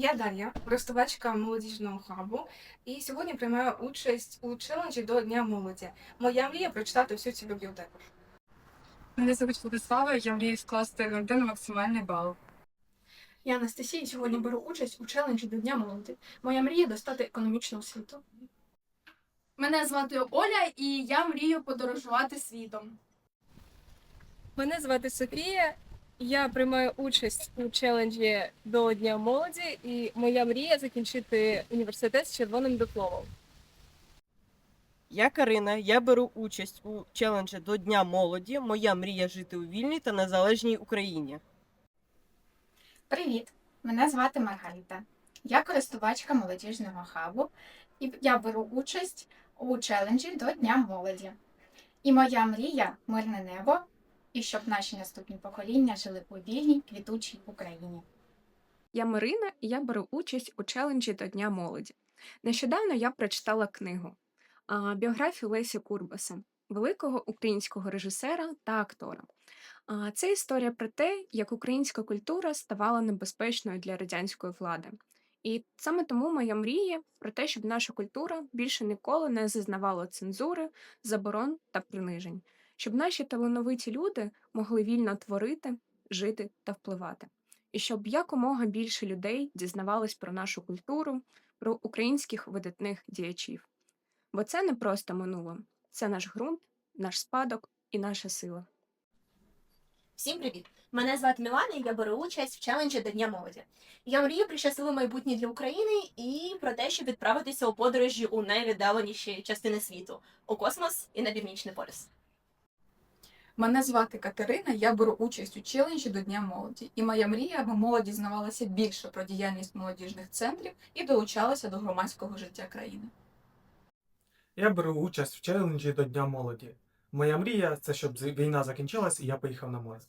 Я Дар'я, користувачка молодіжного хабу, і сьогодні приймаю участь у челенджі до Дня молоді. Моя мрія прочитати всю цю бібліотеку. Мене звуть Владислава, я мрію скласти на один максимальний бал. Я Анастасія і сьогодні беру участь у челенджі до Дня молоді. Моя мрія достати економічну освіту. Мене звати Оля, і я мрію подорожувати світом. Мене звати Софія. Я приймаю участь у челенджі до Дня молоді, і моя мрія закінчити університет з червоним дипломом. Я Карина, я беру участь у челенджі до Дня молоді. Моя мрія жити у вільній та незалежній Україні. Привіт! Мене звати Маргарита. Я користувачка молодіжного хабу, і я беру участь у челенджі до Дня молоді. І моя мрія мирне небо, і щоб наші наступні покоління жили у вільній, квітучій Україні. Я Марина, і я беру участь у челенджі до Дня молоді. Нещодавно я прочитала книгу біографію Лесі Курбаса, великого українського режисера та актора. Це історія про те, як українська культура ставала небезпечною для радянської влади. І саме тому моя мрія про те, щоб наша культура більше ніколи не зазнавала цензури, заборон та принижень, щоб наші талановиті люди могли вільно творити, жити та впливати і щоб якомога більше людей дізнавались про нашу культуру, про українських видатних діячів. Бо це не просто минуле, це наш ґрунт, наш спадок і наша сила. Всім привіт! Мене звати Мілана, і я беру участь в челенджі до Дня молоді. Я мрію про щасливе майбутнє для України і про те, щоб відправитися у подорожі у найвіддаленіші частини світу у космос і на північний полюс. Мене звати Катерина, я беру участь у челенджі до Дня молоді. І моя мрія, аби молодь дізнавалася більше про діяльність молодіжних центрів і долучалася до громадського життя країни. Я беру участь в челенджі до Дня молоді. Моя мрія це щоб війна закінчилась і я поїхав на море.